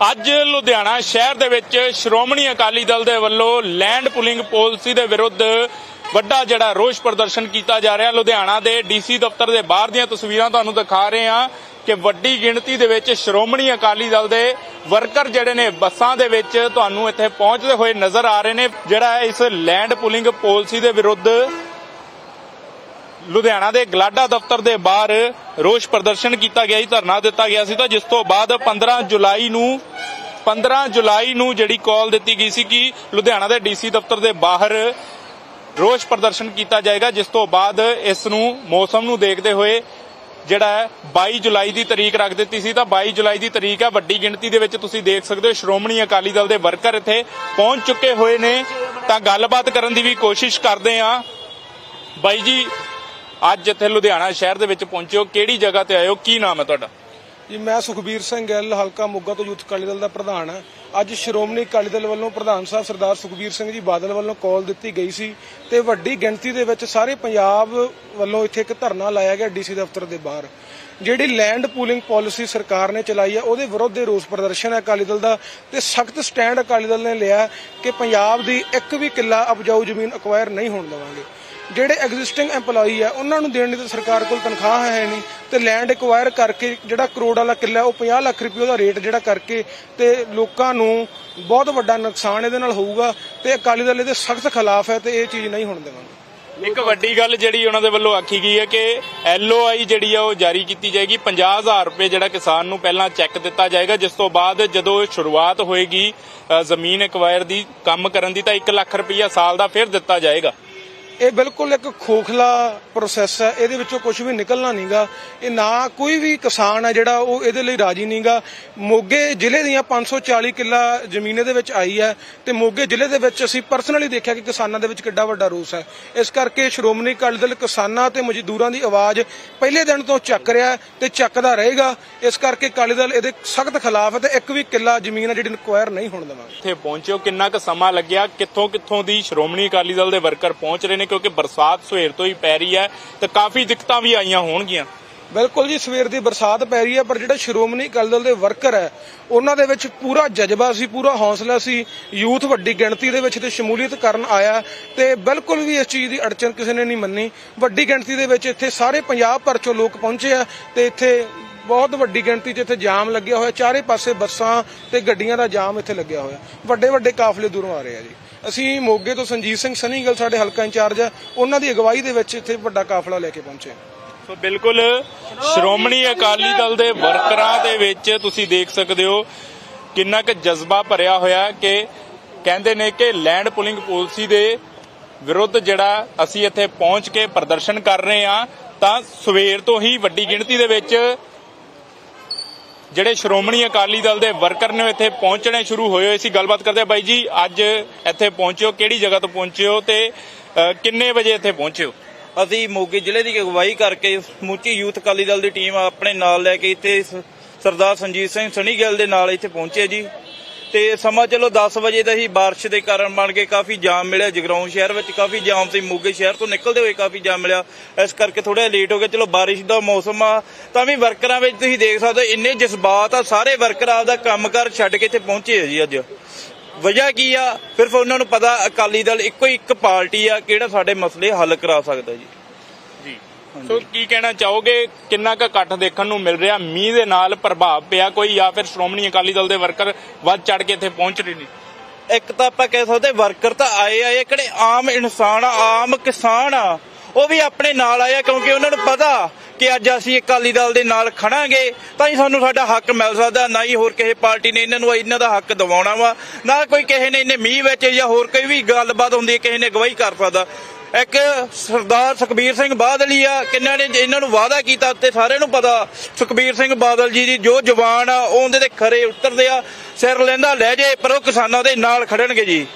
ਅੱਜ ਲੁਧਿਆਣਾ ਸ਼ਹਿਰ ਦੇ ਵਿੱਚ ਸ਼੍ਰੋਮਣੀ ਅਕਾਲੀ ਦਲ ਦੇ ਵੱਲੋਂ ਲੈਂਡ ਪੁਲਿੰਗ ਪਾਲਿਸੀ ਦੇ ਵਿਰੁੱਧ ਵੱਡਾ ਜਿਹੜਾ ਰੋਸ ਪ੍ਰਦਰਸ਼ਨ ਕੀਤਾ ਜਾ ਰਿਹਾ। ਲੁਧਿਆਣਾ ਦੇ ਡੀਸੀ ਦਫ਼ਤਰ ਦੇ ਬਾਹਰ ਦੀਆਂ ਤਸਵੀਰਾਂ ਤੁਹਾਨੂੰ ਦਿਖਾ ਰਹੇ ਹਾਂ ਕਿ ਵੱਡੀ ਗਿਣਤੀ ਦੇ ਵਿੱਚ ਸ਼੍ਰੋਮਣੀ ਅਕਾਲੀ ਦਲ ਦੇ ਵਰਕਰ ਜਿਹੜੇ ਨੇ ਬੱਸਾਂ ਦੇ ਵਿੱਚ ਤੁਹਾਨੂੰ ਇੱਥੇ ਪਹੁੰਚਦੇ ਹੋਏ ਨਜ਼ਰ ਆ ਰਹੇ ਨੇ। ਜਿਹੜਾ ਹੈ ਇਸ ਲੈਂਡ ਪੁਲਿੰਗ ਪਾਲਿਸੀ ਦੇ ਵਿਰੁੱਧ ਲੁਧਿਆਣਾ ਦੇ ਗਲਾਡਾ ਦਫ਼ਤਰ ਦੇ ਬਾਹਰ ਰੋਸ ਪ੍ਰਦਰਸ਼ਨ ਕੀਤਾ ਗਿਆ ਸੀ ਧਰਨਾ ਦਿੱਤਾ ਗਿਆ ਸੀ ਤਾਂ ਜਿਸ ਤੋਂ ਬਾਅਦ 15 ਜੁਲਾਈ ਨੂੰ 15 ਜੁਲਾਈ ਨੂੰ ਜਿਹੜੀ ਕਾਲ ਦਿੱਤੀ ਗਈ ਸੀ ਕਿ ਲੁਧਿਆਣਾ ਦੇ ਡੀਸੀ ਦਫ਼ਤਰ ਦੇ ਬਾਹਰ ਰੋਸ ਪ੍ਰਦਰਸ਼ਨ ਕੀਤਾ ਜਾਏਗਾ, ਜਿਸ ਤੋਂ ਬਾਅਦ ਇਸ ਨੂੰ ਮੌਸਮ ਨੂੰ ਦੇਖਦੇ ਹੋਏ ਜਿਹੜਾ ਹੈ 22 ਜੁਲਾਈ ਦੀ ਤਰੀਕ ਰੱਖ ਦਿੱਤੀ ਸੀ ਤਾਂ 22 ਜੁਲਾਈ ਦੀ ਤਰੀਕ ਹੈ ਵੱਡੀ ਗਿਣਤੀ ਦੇ ਵਿੱਚ ਤੁਸੀਂ ਦੇਖ ਸਕਦੇ ਹੋ, ਸ਼੍ਰੋਮਣੀ ਅਕਾਲੀ ਦਲ ਦੇ ਵਰਕਰ ਇੱਥੇ ਪਹੁੰਚ ਚੁੱਕੇ ਹੋਏ ਨੇ ਤਾਂ ਗੱਲਬਾਤ ਕਰਨ ਦੀ ਵੀ ਕੋਸ਼ਿਸ਼ ਕਰਦੇ ਆ ਬਾਈ ਜੀ ਅੱਜ ਇੱਥੇ ਲੁਧਿਆਣਾ ਸ਼ਹਿਰ ਦੇ ਵਿੱਚ ਪਹੁੰਚੇ ਹੋ। ਕਿਹੜੀ ਜਗ੍ਹਾ ਤੇ ਆਏ ਹੋ? ਕੀ ਨਾਮ ਹੈ ਤੁਹਾਡਾ? ਜੀ, ਮੈਂ ਸੁਖਬੀਰ ਸਿੰਘ ਗਿੱਲ, ਹਲਕਾ ਮੋਗਾ ਤੋਂ ਯੂਥ ਅਕਾਲੀ ਦਲ ਦਾ ਪ੍ਰਧਾਨ ਹਾਂ। ਅੱਜ ਸ਼੍ਰੋਮਣੀ ਅਕਾਲੀ ਦਲ ਵੱਲੋਂ ਪ੍ਰਧਾਨ ਸਾਹਿਬ ਸਰਦਾਰ ਸੁਖਬੀਰ ਸਿੰਘ ਜੀ ਬਾਦਲ ਵੱਲੋਂ ਕਾਲ ਦਿੱਤੀ ਗਈ ਸੀ ਤੇ ਵੱਡੀ ਗਿਣਤੀ ਦੇ ਵਿੱਚ ਸਾਰੇ ਪੰਜਾਬ ਵੱਲੋਂ ਇੱਥੇ ਇੱਕ ਧਰਨਾ ਲਾਇਆ ਗਿਆ ਡੀਸੀ ਦਫ਼ਤਰ ਦੇ ਬਾਹਰ। ਜਿਹੜੀ ਲੈਂਡ ਪੂਲਿੰਗ ਪਾਲਿਸੀ ਸਰਕਾਰ ਨੇ ਚਲਾਈ ਹੈ ਉਹਦੇ ਵਿਰੁੱਧ ਦੇ ਰੋਸ ਪ੍ਰਦਰਸ਼ਨ ਹੈ ਅਕਾਲੀ ਦਲ ਦਾ ਤੇ ਸਖਤ ਸਟੈਂਡ ਅਕਾਲੀ ਦਲ ਨੇ ਲਿਆ ਕਿ ਪੰਜਾਬ ਦੀ ਇੱਕ ਵੀ ਕਿੱਲਾ ਉਪਜਾਊ ਜ਼ਮੀਨ ਅਕਵਾਇਰ ਨਹੀਂ ਹੋਣ ਦੇਵਾਂਗੇ। ਜਿਹੜੇ ਐਗਜ਼ਿਸਟਿੰਗ EMPLOYE ਆ, ਉਹਨਾਂ ਨੂੰ ਦੇਣ ਲਈ ਤਾਂ ਸਰਕਾਰ ਕੋਲ ਤਨਖਾਹ ਹੈ ਨਹੀਂ ਤੇ ਲੈਂਡ ਐਕਵਾਇਰ ਕਰਕੇ ਜਿਹੜਾ ਕਰੋੜ ਵਾਲਾ ਕਿੱਲਾ, ਉਹ 50 ਲੱਖ ਰੁਪਏ ਉਹਦਾ ਰੇਟ ਜਿਹੜਾ ਕਰਕੇ ਤੇ ਲੋਕਾਂ ਨੂੰ ਬਹੁਤ ਵੱਡਾ ਨੁਕਸਾਨ ਇਹਦੇ ਨਾਲ ਹੋਊਗਾ ਤੇ ਅਕਾਲੀ ਦਲ ਇਹਦੇ ਸਖਤ ਖਿਲਾਫ ਹੈ ਤੇ ਇਹ ਚੀਜ਼ ਨਹੀਂ ਹੋਣ ਦੇਵਾਂਗੇ। ਇੱਕ ਵੱਡੀ ਗੱਲ ਜਿਹੜੀ ਉਹਨਾਂ ਦੇ ਵੱਲੋਂ ਆਖੀ ਗਈ ਹੈ ਕਿ ਐਲਓਆਈ ਜਿਹੜੀ ਆ ਉਹ ਜਾਰੀ ਕੀਤੀ ਜਾਏਗੀ। 50000 ਰੁਪਏ ਜਿਹੜਾ ਕਿਸਾਨ ਨੂੰ ਪਹਿਲਾਂ ਚੈੱਕ ਦਿੱਤਾ ਜਾਏਗਾ, ਜਿਸ ਤੋਂ ਬਾਅਦ ਜਦੋਂ ਸ਼ੁਰੂਆਤ ਹੋਏਗੀ ਜ਼ਮੀਨ ਐਕਵਾਇਰ ਦੀ, ਕੰਮ ਕਰਨ ਦੀ ਤਾਂ 1 ਲੱਖ ਰੁਪਈਆ ਸਾਲ ਦਾ ਫਿਰ ਦਿੱਤਾ ਜਾਏਗਾ। ਇਹ ਬਿਲਕੁਲ ਇੱਕ ਖੋਖਲਾ ਪ੍ਰੋਸੈਸ ਹੈ। ਇਹਦੇ ਵਿੱਚੋਂ ਕੁਝ ਵੀ ਨਿਕਲਣਾ ਨਹੀਂਗਾ ਇਹ ਨਾ ਕੋਈ ਵੀ ਕਿਸਾਨ ਹੈ ਜਿਹੜਾ ਉਹ ਇਹਦੇ ਲਈ ਰਾਜੀ ਨਹੀਂਗਾ ਮੋਗੇ ਜ਼ਿਲ੍ਹੇ ਦੀਆਂ 540 ਕਿੱਲਾ ਜ਼ਮੀਨ ਇਹਦੇ ਵਿੱਚ ਆਈ ਹੈ ਤੇ ਮੋਗੇ ਜ਼ਿਲ੍ਹੇ ਦੇ ਵਿੱਚ ਅਸੀਂ ਪਰਸਨਲੀ ਦੇਖਿਆ ਕਿ ਕਿਸਾਨਾਂ ਦੇ ਵਿੱਚ ਕਿੱਡਾ ਵੱਡਾ ਰੋਸ ਹੈ। ਇਸ ਕਰਕੇ ਸ਼੍ਰੋਮਣੀ ਅਕਾਲੀ ਦਲ ਕਿਸਾਨਾਂ ਤੇ ਮਜ਼ਦੂਰਾਂ ਦੀ ਆਵਾਜ਼ ਪਹਿਲੇ ਦਿਨ ਤੋਂ ਚੱਕ ਰਿਹਾ ਤੇ ਚੱਕਦਾ ਰਹੇਗਾ। ਇਸ ਕਰਕੇ ਅਕਾਲੀ ਦਲ ਇਹਦੇ ਸਖਤ ਖਿਲਾਫ ਹੈ ਤੇ ਇੱਕ ਵੀ ਕਿੱਲਾ ਜ਼ਮੀਨ ਹੈ ਜਿਹੜੀ ਇਨਕੁਆਇਰ ਨਹੀਂ ਹੋਣ ਦੇਵਾਂਗੇ। ਇੱਥੇ ਪਹੁੰਚਿਓ। ਕਿੰਨਾ ਕੁ ਸਮਾਂ ਲੱਗਿਆ? ਕਿੱਥੋਂ ਕਿੱਥੋਂ ਦੀ ਸ਼੍ਰੋਮਣੀ ਅਕਾਲੀ ਦਲ ਦੇ ਵਰਕਰ ਪਹੁੰਚ ਰਹੇ ਨੇ? ਕਿਉਂਕਿ ਬਰਸਾਤ ਸਵੇਰ ਤੋਂ ਹੀ ਪੈ ਰਹੀ ਹੈ ਤੇ ਕਾਫੀ ਦਿੱਕਤਾਂ ਵੀ ਆਈਆਂ ਹੋਣਗੀਆਂ। ਬਿਲਕੁਲ ਜੀ, ਸਵੇਰ ਦੀ ਬਰਸਾਤ ਪੈ ਰਹੀ ਹੈ, ਪਰ ਜਿਹੜੇ ਸ਼੍ਰੋਮਣੀ ਅਕਾਲੀ ਦਲ ਦੇ ਵਰਕਰ ਹੈ, ਉਹਨਾਂ ਦੇ ਵਿੱਚ ਪੂਰਾ ਜਜ਼ਬਾ ਸੀ, ਪੂਰਾ ਹੌਸਲਾ ਸੀ, ਯੂਥ ਵੱਡੀ ਗਿਣਤੀ ਦੇ ਵਿੱਚ ਤੇ ਸ਼ਮੂਲੀਅਤ ਕਰਨ ਆਇਆ ਤੇ ਬਿਲਕੁਲ ਵੀ ਇਸ ਚੀਜ਼ ਦੀ ਅੜਚਨ ਕਿਸੇ ਨੇ ਨਹੀਂ ਮੰਨੀ। ਵੱਡੀ ਗਿਣਤੀ ਦੇ ਵਿੱਚ ਇੱਥੇ ਸਾਰੇ ਪੰਜਾਬ ਭਰ ਚੋਂ ਲੋਕ ਪਹੁੰਚੇ ਆ ਤੇ ਇੱਥੇ ਬਹੁਤ ਵੱਡੀ ਗਿਣਤੀ 'ਚ ਇੱਥੇ ਜਾਮ ਲੱਗਿਆ ਹੋਇਆ, ਚਾਰੇ ਪਾਸੇ ਬੱਸਾਂ ਤੇ ਗੱਡੀਆਂ ਦਾ ਜਾਮ ਇੱਥੇ ਲੱਗਿਆ ਹੋਇਆ। ਵੱਡੇ ਵੱਡੇ ਕਾਫਲੇ ਦੂਰੋਂ ਆ ਰਹੇ ਆ ਜੀ। ਅਸੀਂ ਮੋਗੇ ਤੋਂ ਸੰਜੀਤ ਸਿੰਘ ਸਨੀਗਲ ਸਾਡੇ ਹਲਕਾ ਇੰਚਾਰਜ ਆ ਉਹਨਾਂ ਦੀ ਅਗਵਾਈ ਦੇ ਵਿੱਚ ਇੱਥੇ ਵੱਡਾ ਕਾਫਲਾ ਲੈ ਕੇ ਪਹੁੰਚੇ ਸੋ ਬਿਲਕੁਲ ਸ਼੍ਰੋਮਣੀ ਅਕਾਲੀ ਦਲ ਦੇ ਵਰਕਰਾਂ ਦੇ ਵਿੱਚ ਤੁਸੀਂ ਦੇਖ ਸਕਦੇ ਹੋ ਕਿੰਨਾ ਕੁ ਜਜ਼ਬਾ ਭਰਿਆ ਹੋਇਆ ਕਿ ਕਹਿੰਦੇ ਨੇ ਕਿ ਲੈਂਡ ਪੁਲਿੰਗ ਪਾਲਿਸੀ ਦੇ ਵਿਰੁੱਧ ਜਿਹੜਾ ਅਸੀਂ ਇੱਥੇ ਪਹੁੰਚ ਕੇ ਪ੍ਰਦਰਸ਼ਨ ਕਰ ਰਹੇ ਹਾਂ, ਤਾਂ ਸਵੇਰ ਤੋਂ ਹੀ ਵੱਡੀ ਗਿਣਤੀ ਦੇ ਵਿੱਚ ਜਿਹੜੇ ਸ਼੍ਰੋਮਣੀ ਅਕਾਲੀ ਦਲ ਦੇ ਵਰਕਰ ਨੇ ਇੱਥੇ ਪਹੁੰਚਣੇ ਸ਼ੁਰੂ ਹੋਏ ਹੋਏ ਸੀ। ਗੱਲਬਾਤ ਕਰਦੇ ਬਾਈ ਜੀ, ਅੱਜ ਇੱਥੇ ਪਹੁੰਚਿਓ, ਕਿਹੜੀ ਜਗ੍ਹਾ ਤੋਂ ਪਹੁੰਚਿਓ ਤੇ ਕਿੰਨੇ ਵਜੇ ਇੱਥੇ ਪਹੁੰਚਿਓ? ਅਸੀਂ ਮੋਗੇ ਜ਼ਿਲ੍ਹੇ ਦੀ ਅਗਵਾਈ ਕਰਕੇ ਸਮੁੱਚੀ ਯੂਥ ਅਕਾਲੀ ਦਲ ਦੀ ਟੀਮ ਆਪਣੇ ਨਾਲ ਲੈ ਕੇ ਇੱਥੇ ਸਰਦਾਰ ਸੰਜੀਤ ਸਿੰਘ ਸਣੀ ਗਿੱਲ ਦੇ ਨਾਲ ਇੱਥੇ ਪਹੁੰਚੇ ਜੀ। ਤੇ ਸਮਾਂ ਚਲੋ 10 ਵਜੇ ਦਾ ਹੀ ਬਾਰਿਸ਼ ਦੇ ਕਾਰਨ ਬਣ ਕੇ ਕਾਫੀ ਜਾਮ ਮਿਲਿਆ। ਜਗਰਾਉਂ ਸ਼ਹਿਰ ਵਿੱਚ ਕਾਫੀ ਜਾਮ ਸੀ ਮੋਗੇ ਸ਼ਹਿਰ ਤੋਂ ਨਿਕਲਦੇ ਹੋਏ ਕਾਫੀ ਜਾਮ ਮਿਲਿਆ। ਇਸ ਕਰਕੇ ਥੋੜਾ ਲੇਟ ਹੋ ਗਿਆ। ਚਲੋ ਬਾਰਿਸ਼ ਦਾ ਮੌਸਮ ਆ, ਤਾਂ ਵੀ ਵਰਕਰਾਂ ਵਿੱਚ ਤੁਸੀਂ ਦੇਖ ਸਕਦੇ ਹੋ, ਇੰਨੇ ਜਜ਼ਬਾਤ ਆ, ਸਾਰੇ ਵਰਕਰ ਆਪਦਾ ਕੰਮਕਾਰ ਛੱਡ ਕੇ ਇੱਥੇ ਪਹੁੰਚੇ ਆ ਜੀ ਅੱਜ। ਵਜ੍ਹਾ ਕੀ ਆ? ਸਿਰਫ ਉਹਨਾਂ ਨੂੰ ਪਤਾ ਅਕਾਲੀ ਦਲ ਇੱਕੋ ਇੱਕ ਪਾਰਟੀ ਆ, ਕਿਹੜਾ ਸਾਡੇ ਮਸਲੇ ਹੱਲ ਕਰਾ ਸਕਦਾ ਜੀ। ਜੀ। ਸੋ ਕੀ ਕਹਿਣਾ ਚਾਹੋਗੇ? ਕਿੰਨਾ ਕੁ ਇਕੱਠ ਦੇਖਣ ਨੂੰ ਮਿਲ ਰਿਹਾ? ਮੀਂਹ ਦੇ ਨਾਲ ਪ੍ਰਭਾਵ ਪਿਆ ਕੋਈ ਜਾਂ ਫਿਰ ਸ਼੍ਰੋਮਣੀ ਅਕਾਲੀ ਦਲ ਦੇ ਵਰਕਰ ਵੱਧ ਚੜ ਕੇ ਇੱਥੇ ਪਹੁੰਚ ਰਹੇ ਨੇ? ਇੱਕ ਤਾਂ ਆਪਾਂ ਕਹਿ ਸਕਦੇ ਵਰਕਰ ਤਾਂ ਆਏ ਆ ਕਿਹੜੇ ਆਮ ਇਨਸਾਨ ਆ, ਆਮ ਕਿਸਾਨ ਆ। ਉਹ ਵੀ ਆਪਣੇ ਨਾਲ ਆਏ ਆ ਕਿਉਂਕਿ ਉਹਨਾਂ ਨੂੰ ਪਤਾ ਕਿ ਅੱਜ ਅਸੀਂ ਅਕਾਲੀ ਦਲ ਦੇ ਨਾਲ ਖੜਾਂਗੇ, ਤਾਂ ਹੀ ਸਾਨੂੰ ਸਾਡਾ ਹੱਕ ਮਿਲ ਸਕਦਾ। ਨਾ ਹੀ ਹੋਰ ਕਿਸੇ ਪਾਰਟੀ ਨੇ ਇਹਨਾਂ ਨੂੰ ਇਹਨਾਂ ਦਾ ਹੱਕ ਦਿਵਾਉਣਾ ਵਾ, ਨਾ ਕੋਈ ਕਿਸੇ ਨੇ ਇਹਨੇ ਮੀਂਹ ਵਿੱਚ ਜਾਂ ਹੋਰ ਕੋਈ ਵੀ ਗੱਲਬਾਤ ਹੁੰਦੀ ਹੈ, ਕਿਸੇ ਨੇ ਗਵਾਹੀ ਕਰ ਸਕਦਾ। ਇੱਕ ਸਰਦਾਰ ਸੁਖਬੀਰ ਸਿੰਘ ਬਾਦਲ ਹੀ ਆ, ਕਿੰਨਾਂ ਨੇ ਇਹਨਾਂ ਨੂੰ ਵਾਅਦਾ ਕੀਤਾ ਤੇ ਸਾਰਿਆਂ ਨੂੰ ਪਤਾ, ਸੁਖਬੀਰ ਸਿੰਘ ਬਾਦਲ ਜੀ ਦੀ ਜੋ ਜਵਾਨ ਆ, ਉਹ ਉਹਦੇ ਤੇ ਖਰੇ ਉਤਰਦੇ ਆ, ਸਿਰ ਲੈਂਦਾ ਲੈ ਜੇ, ਪਰ ਉਹ ਕਿਸਾਨਾਂ ਦੇ ਨਾਲ ਖੜਨਗੇ ਜੀ।